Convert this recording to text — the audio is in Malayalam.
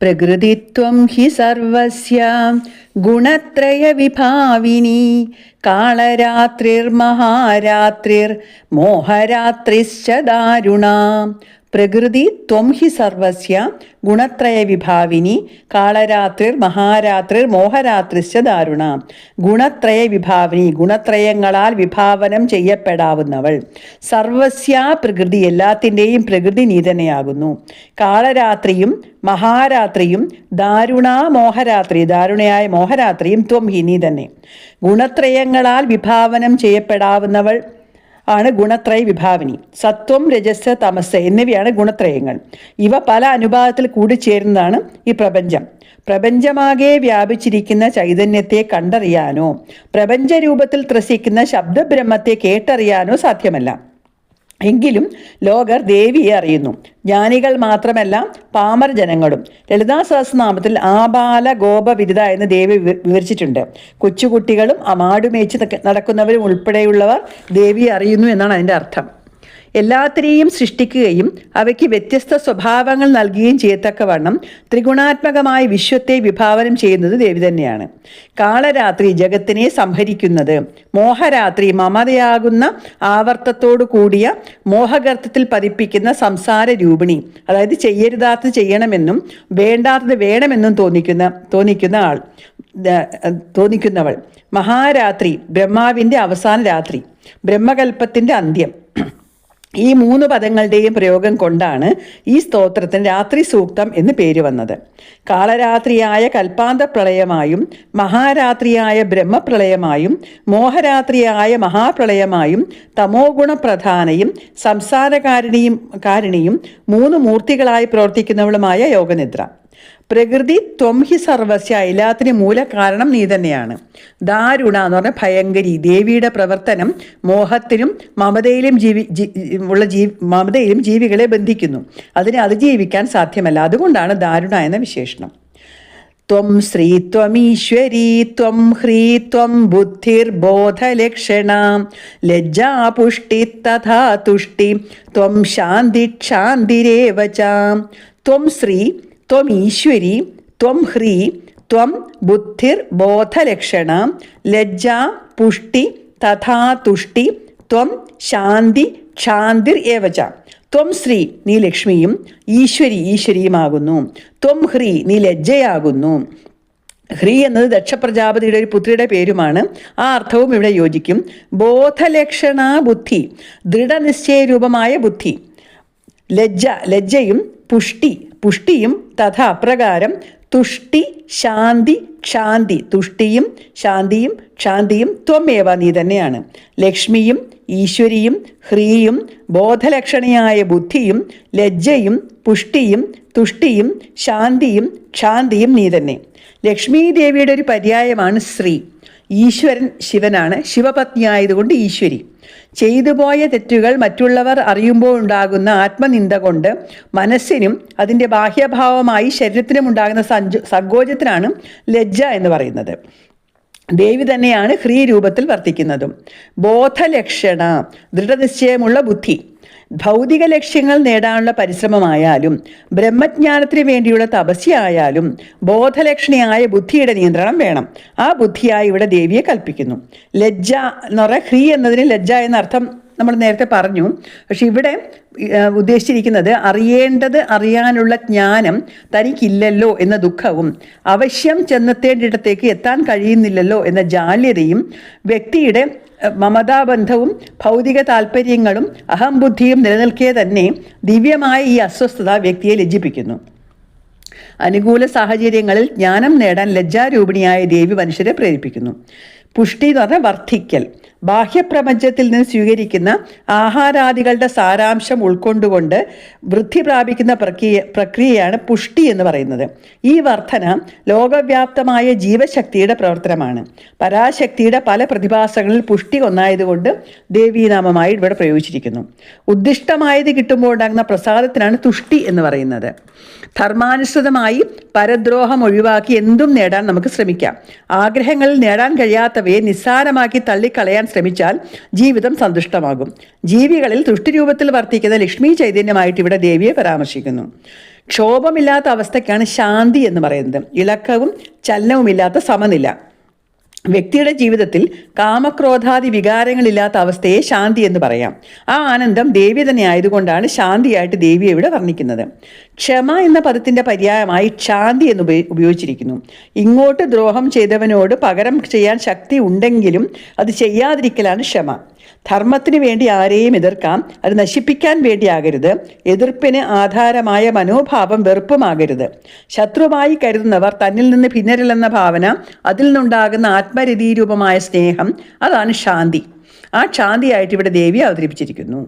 പ്രകൃതിത്വം ഹി സർവസ്യ കാളരാത്രിർ മഹാരാത്രിർ മോഹരാത്രിശ്ച ദാരുണ. പ്രകൃതി ത്വം ഹി സർവസ്യ ഗുണത്രയ വിഭാവിനി കാളരാത്രിർ മഹാരാത്രിർ മോഹരാത്രിശ്ച ദാരുണ. ഗുണത്രയ വിഭാവിനി ഗുണത്രയങ്ങളാൽ വിഭാവനം ചെയ്യപ്പെടാവുന്നവൾ. സർവസ്യ പ്രകൃതി എല്ലാത്തിന്റെയും പ്രകൃതി നീ തന്നെയാകുന്നു കാളരാത്രിയും മഹാരാത്രിയും ദാരുണാ മോഹരാത്രി ദാരുണയായ മോഹരാത്രിയും ത്വം ഹി നീ തന്നെ ഗുണത്രയങ്ങളാൽ വിഭാവനം ചെയ്യപ്പെടാവുന്നവൾ ആണ് ഗുണത്രയ വിഭാവിനി. സത്വം രജസ് തമസ് എന്നിവയാണ് ഗുണത്രയങ്ങൾ. ഇവ പല അനുപാതത്തിൽ കൂടിച്ചേരുന്നതാണ് ഈ പ്രപഞ്ചം. പ്രപഞ്ചമാകെ വ്യാപിച്ചിരിക്കുന്ന ചൈതന്യത്തെ കണ്ടറിയാനോ പ്രപഞ്ച രൂപത്തിൽ ത്രസിക്കുന്ന ശബ്ദബ്രഹ്മത്തെ കേട്ടറിയാനോ സാധ്യമല്ല. എങ്കിലും ലോകർ ദേവിയെ അറിയുന്നു. ജ്ഞാനികൾ മാത്രമല്ല പാമർ ജനങ്ങളും ലളിതാ സഹസ്രനാമത്തിൽ ആബാല ഗോപവിരുത എന്ന് ദേവി വിവരിച്ചിട്ടുണ്ട്. കൊച്ചുകുട്ടികളും അമാടുമേച്ച് നടക്കുന്നവരും ഉൾപ്പെടെയുള്ളവർ ദേവിയെ അറിയുന്നു എന്നാണ് അതിന്റെ അർത്ഥം. എല്ലാത്തിനെയും സൃഷ്ടിക്കുകയും അവയ്ക്ക് വ്യത്യസ്ത സ്വഭാവങ്ങൾ നൽകുകയും ചെയ്യത്തക്കവണ്ണം ത്രിഗുണാത്മകമായ വിശ്വത്തെ വിഭാവനം ചെയ്യുന്നത് ദേവി തന്നെയാണ്. കാളരാത്രി ജഗത്തിനെ സംഹരിക്കുന്നത് മോഹരാത്രി മമതയാകുന്ന ആവർത്തത്തോടു കൂടിയ മോഹഗർത്തത്തിൽ പതിപ്പിക്കുന്ന സംസാര രൂപിണി അതായത് ചെയ്യരുതാത്തത് ചെയ്യണമെന്നും വേണ്ടാത്തത് വേണമെന്നും തോന്നിക്കുന്ന തോന്നിക്കുന്ന ആൾ തോന്നിക്കുന്നവൾ. മഹാരാത്രി ബ്രഹ്മാവിന്റെ അവസാന രാത്രി ബ്രഹ്മകൽപ്പത്തിന്റെ അന്ത്യം. ഈ മൂന്ന് പദങ്ങളുടെയും പ്രയോഗം കൊണ്ടാണ് ഈ സ്തോത്രത്തിന് രാത്രി സൂക്തം എന്ന് പേര് വന്നത്. കാളരാത്രിയായ കൽപ്പാന്ത പ്രളയമായും മഹാരാത്രിയായ ബ്രഹ്മപ്രളയമായും മോഹരാത്രിയായ മഹാപ്രളയമായും തമോ ഗുണപ്രധാനയും സംസാരകാരിണിയും കാരിണിയും മൂന്ന് മൂർത്തികളായി പ്രവർത്തിക്കുന്നവളുമായ യോഗനിദ്ര. പ്രകൃതി ത്വംഹി സർവസ്യ എല്ലാത്തിനും മൂലകാരണം നീ തന്നെയാണ്. ദാരുണ എന്ന് പറഞ്ഞ ഭയങ്കരി ദേവിയുടെ പ്രവർത്തനം മോഹത്തിനും മമതയിലും ജീവി ഉള്ള ജീവി മമതയിലും ജീവികളെ ബന്ധിക്കുന്നു. അതിനെ അതിജീവിക്കാൻ സാധ്യമല്ല. അതുകൊണ്ടാണ് ദാരുണ എന്ന വിശേഷണം. ത്വം ശ്രീ ത്വമീശ്വരീ ത്വം ഹ്രീ ത്വം ബുദ്ധിർബോധലക്ഷണ ലജ്ജാ പുഷ്ടി തഥാ തുഷ്ടി ത്വം ശാന്തി ക്ഷാന്തിരേവ ച ത്വം ശ്രീ ത്വം ഈശ്വരി ത്വം ഹ്രീ ത്വം ബുദ്ധിർ ബോധലക്ഷണം ലജ്ജ പുഷ്ടി തഥാ തുഷ്ടി ത്വം ശാന്തി ക്ഷാന്തിർ ഏവച. ത്വം ശ്രീ നീ ലക്ഷ്മിയും ഈശ്വരി ഈശ്വരിയുമാകുന്നു. ത്വം ഹ്രീ നീ ലജ്ജയാകുന്നു. ഹ്രീ എന്നത് ദക്ഷപ്രജാപതിയുടെ ഒരു പുത്രിയുടെ പേരുമാണ്. ആ അർത്ഥവും ഇവിടെ യോജിക്കും. ബോധലക്ഷണ ബുദ്ധി ദൃഢനിശ്ചയ രൂപമായ ബുദ്ധി. ലജ്ജ ലജ്ജയും പുഷ്ടി പുഷ്ടിയും തഥ അപ്രകാരം തുഷ്ടി ശാന്തി ക്ഷാന്തി. തുഷ്ടിയും ശാന്തിയും ക്ഷാന്തിയും ത്വമേവ നീ തന്നെയാണ്. ലക്ഷ്മിയും ഈശ്വരിയും ഹ്രീയും ബോധലക്ഷണിയായ ബുദ്ധിയും ലജ്ജയും പുഷ്ടിയും തുഷ്ടിയും ശാന്തിയും ക്ഷാന്തിയും നീ തന്നെ. ലക്ഷ്മീദേവിയുടെ ഒരു പര്യായമാണ് ശ്രീ. ഈശ്വരൻ ശിവനാണ്. ശിവപത്നി ആയതുകൊണ്ട് ഈശ്വരി. ചെയ്തുപോയ തെറ്റുകൾ മറ്റുള്ളവർ അറിയുമ്പോൾ ഉണ്ടാകുന്ന ആത്മനിന്ദ കൊണ്ട് മനസ്സിനും അതിന്റെ ബാഹ്യഭാവമായി ശരീരത്തിനും ഉണ്ടാകുന്ന സഞ്ചോ സങ്കോചത്തിനാണ് ലജ്ജ എന്ന് പറയുന്നത്. ദേവി തന്നെയാണ് ഹ്രീ രൂപത്തിൽ വർത്തിക്കുന്നതും. ബോധലക്ഷണ ദൃഢനിശ്ചയമുള്ള ബുദ്ധി. ഭൗതിക ലക്ഷ്യങ്ങൾ നേടാനുള്ള പരിശ്രമമായാലും ബ്രഹ്മജ്ഞാനത്തിന് വേണ്ടിയുള്ള തപസ്യയായാലും ബോധലക്ഷണിയായ ബുദ്ധിയുടെ നിയന്ത്രണം വേണം. ആ ബുദ്ധിയായി ഇവിടെ ദേവിയെ കൽപ്പിക്കുന്നു. ലജ്ജ എന്ന് പറഞ്ഞാൽ ഹ്രീ എന്നതിന് ലജ്ജ എന്നർത്ഥം നമ്മൾ നേരത്തെ പറഞ്ഞു. പക്ഷെ ഇവിടെ ഉദ്ദേശിച്ചിരിക്കുന്നത് അറിയേണ്ടത് അറിയാനുള്ള ജ്ഞാനം തനിക്കില്ലല്ലോ എന്ന ദുഃഖവും അവശ്യം ചെന്നെത്തേണ്ടിടത്തേക്ക് എത്താൻ കഴിയുന്നില്ലല്ലോ എന്ന ജാല്യതയും വ്യക്തിയുടെ മമതാബന്ധവും ഭൗതിക താല്പര്യങ്ങളും അഹംബുദ്ധിയും നിലനിൽക്കെ തന്നെ ദിവ്യമായ ഈ അസ്വസ്ഥത വ്യക്തിയെ ലജ്ജിപ്പിക്കുന്നു. അനുകൂല സാഹചര്യങ്ങളിൽ ജ്ഞാനം നേടാൻ ലജ്ജാരൂപിണിയായ ദേവി മനുഷ്യരെ പ്രേരിപ്പിക്കുന്നു. പുഷ്ടി എന്ന് പറഞ്ഞാൽ വർദ്ധിക്കൽ. ബാഹ്യപ്രപഞ്ചത്തിൽ നിന്ന് സ്വീകരിക്കുന്ന ആഹാരാദികളുടെ സാരാംശം ഉൾക്കൊണ്ടുകൊണ്ട് വൃദ്ധി പ്രാപിക്കുന്ന പ്രക്രിയ പ്രക്രിയയാണ് പുഷ്ടി എന്ന് പറയുന്നത്. ഈ വർധന ലോകവ്യാപ്തമായ ജീവശക്തിയുടെ പ്രവർത്തനമാണ്. പരാശക്തിയുടെ പല പ്രതിഭാസങ്ങളിൽ പുഷ്ടി ഒന്നായതുകൊണ്ട് ദേവീനാമമായി ഇവിടെ പ്രയോഗിച്ചിരിക്കുന്നു. ഉദ്ദിഷ്ടമായത് കിട്ടുമ്പോൾ ഉണ്ടാകുന്ന പ്രസാദത്തിനാണ് തുഷ്ടി എന്ന് പറയുന്നത്. ധർമാനുസൃതമായി പരദ്രോഹം ഒഴിവാക്കി എന്തും നേടാൻ നമുക്ക് ശ്രമിക്കാം. ആഗ്രഹങ്ങളിൽ നേടാൻ കഴിയാത്തവയെ നിസ്സാരമാക്കി തള്ളിക്കളയാൻ ശ്രമിച്ചാൽ ജീവിതം സന്തുഷ്ടമാകും. ജീവികളിൽ തുഷ്ടിരൂപത്തിൽ വർത്തിക്കുന്ന ലക്ഷ്മി ചൈതന്യമായിട്ട് ഇവിടെ ദേവിയെ പരാമർശിക്കുന്നു. ക്ഷോഭമില്ലാത്ത അവസ്ഥയ്ക്കാണ് ശാന്തി എന്ന് പറയുന്നത്. ഇളക്കവും ചലനവുമില്ലാത്ത സമനില. വ്യക്തിയുടെ ജീവിതത്തിൽ കാമക്രോധാദി വികാരങ്ങളില്ലാത്ത അവസ്ഥയെ ശാന്തി എന്ന് പറയാം. ആ ആനന്ദം ദേവി തന്നെ ആയതുകൊണ്ടാണ് ശാന്തിയായിട്ട് ദേവിയെ ഇവിടെ വർണിക്കുന്നത്. ക്ഷമ എന്ന പദത്തിന്റെ പര്യായമായി ശാന്തി എന്ന് ഉപയോഗിച്ചിരിക്കുന്നു. ഇങ്ങോട്ട് ദ്രോഹം ചെയ്തവനോട് പകരം ചെയ്യാൻ ശക്തി ഉണ്ടെങ്കിലും അത് ചെയ്യാതിരിക്കലാണ് ക്ഷമ. ധർമ്മത്തിന് വേണ്ടി ആരെയും എതിർക്കാം അത് നശിപ്പിക്കാൻ വേണ്ടിയാകരുത് എതിർപ്പിന് ആധാരമായ മനോഭാവം വെറുപ്പുമാകരുത്. ശത്രുവായി കരുതുന്നവർ തന്നിൽ നിന്ന് ഭിന്നരില്ലെന്ന ഭാവന അതിൽ നിന്നുണ്ടാകുന്ന ആത്മരതീരൂപമായ സ്നേഹം അതാണ് ശാന്തി. ആ ശാന്തിയായിട്ട് ഇവിടെ ദേവി അവതരിപ്പിച്ചിരിക്കുന്നു.